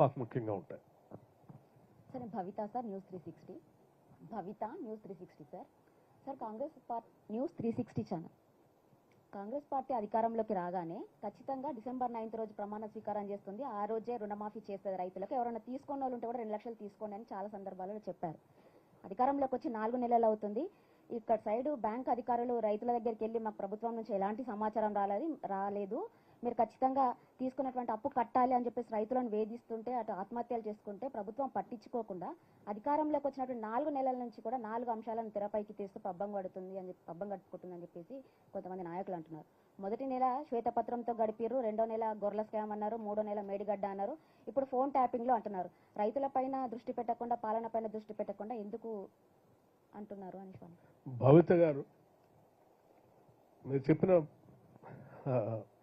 మాకు ముఖ్యంగా ఉంటాయి. Sir Bhavitha sir news three sixty. Bhavitha news three sixty sir. Sir Congress party news three sixty channel. Congress party అధికారంలోకి రాగానే ఖచ్చితంగా December ninth రోజు ప్రమాణ స్వీకారం చేస్తుంది. ఆ రోజే రుణమాఫీ చేస్తుంది రైతులకు. ఎవరైనా తీసుకున్న వాళ్ళు ఉంటే కూడా రెండు లక్షలు తీసుకోండి అని చాలా సందర్భాలలో చెప్పారు. అధికారంలోకి వచ్చి నాలుగు నెలలు అవుతుంది. ఇక్కడ సైడ్ బ్యాంక్ అధికారులు రైతుల దగ్గరికి వెళ్ళి మాకు ప్రభుత్వం నుంచి ఎలాంటి సమాచారం రాలేదు రాలేదు. మీరు ఖచ్చితంగా తీసుకున్నటువంటి అప్పు కట్టాలి అని చెప్పేసి రైతులను వేధిస్తుంటే అటు ఆత్మహత్యలు చేసుకుంటే ప్రభుత్వం పట్టించుకోకుండా అధికారంలోకి వచ్చినటువంటి నాలుగు నెలల నుంచి కూడా నాలుగు అంశాలను తెరపైకి తీస్తూ పబ్బం పడుతుంది అని చెప్పి పబ్బం కట్టుకుంటుంది అని చెప్పేసి కొంతమంది నాయకులు అంటున్నారు. మొదటి నెల శ్వేతపత్రంతో గడిపిర్రు రెండో నెల గొర్రెల స్కామ్ అన్నారు మూడో నెల మేడిగడ్డ అన్నారు. ఇప్పుడు ఫోన్ ట్యాపింగ్లో అంటున్నారు. రైతులపైన దృష్టి పెట్టకుండా పాలన పైన దృష్టి పెట్టకుండా ఎందుకు అంటున్నారు అని భవిత గారు మీరు చెప్పిన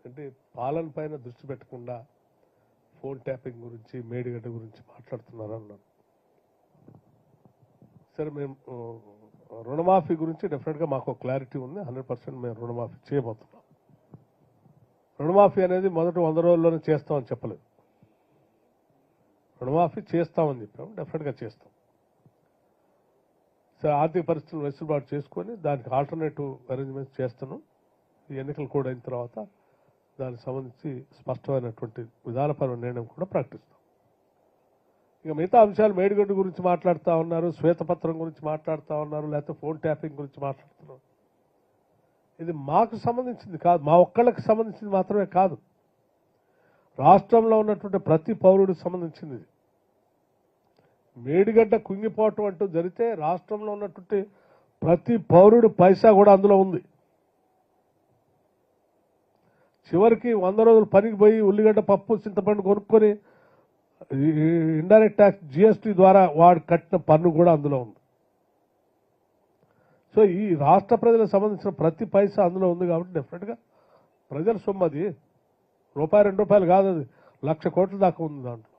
అంటే పాలన పైన దృష్టి పెట్టకుండా ఫోన్ ట్యాపింగ్ గురించి మేడిగడ్డ గురించి మాట్లాడుతున్నారు అన్నాను సరే మేము రుణమాఫీ గురించి డెఫినెట్గా మాకు క్లారిటీ ఉంది. హండ్రెడ్ పర్సెంట్ మేము రుణమాఫీ చేయబోతున్నాం. రుణమాఫీ అనేది మొదటి వంద రోజుల్లోనే చేస్తామని చెప్పలేదు. రుణమాఫీ చేస్తామని చెప్పాము డెఫినెట్గా చేస్తాం. సరే ఆర్థిక పరిస్థితులు వెసులుబాటు చేసుకొని దానికి ఆల్టర్నేటివ్ అరేంజ్మెంట్స్ చేస్తాను ఈ ఎన్నికలు కూడా అయిన తర్వాత దానికి సంబంధించి స్పష్టమైనటువంటి విధానపరమైన నిర్ణయం కూడా ప్రకటిస్తాం. ఇక మిగతా అంశాలు మేడిగడ్డ గురించి మాట్లాడుతూ ఉన్నారు శ్వేతపత్రం గురించి మాట్లాడుతూ ఉన్నారు లేకపోతే ఫోన్ ట్యాపింగ్ గురించి మాట్లాడుతున్నారు. ఇది మాకు సంబంధించింది కాదు మా ఒక్కళ్ళకి సంబంధించింది మాత్రమే కాదు. రాష్ట్రంలో ఉన్నటువంటి ప్రతి పౌరుడికి సంబంధించింది ఇది. మేడిగడ్డ కుంగిపోవటం అంటూ జరిగితే రాష్ట్రంలో ఉన్నటువంటి ప్రతి పౌరుడు పైసా కూడా అందులో ఉంది. చివరికి వంద రోజులు పనికి పోయి ఉల్లిగడ్డ పప్పు చింతపండు కొనుక్కొని ఇండైరెక్ట్ ట్యాక్స్ జిఎస్టీ ద్వారా వాడు కట్టిన పన్ను కూడా అందులో ఉంది. సో ఈ రాష్ట్ర ప్రజలకు సంబంధించిన ప్రతి పైసా అందులో ఉంది కాబట్టి డెఫినెట్గా ప్రజల సొమ్ము అది. రూపాయి రెండు రూపాయలు కాదు అది. లక్ష కోట్ల దాకా ఉంది దాంట్లో.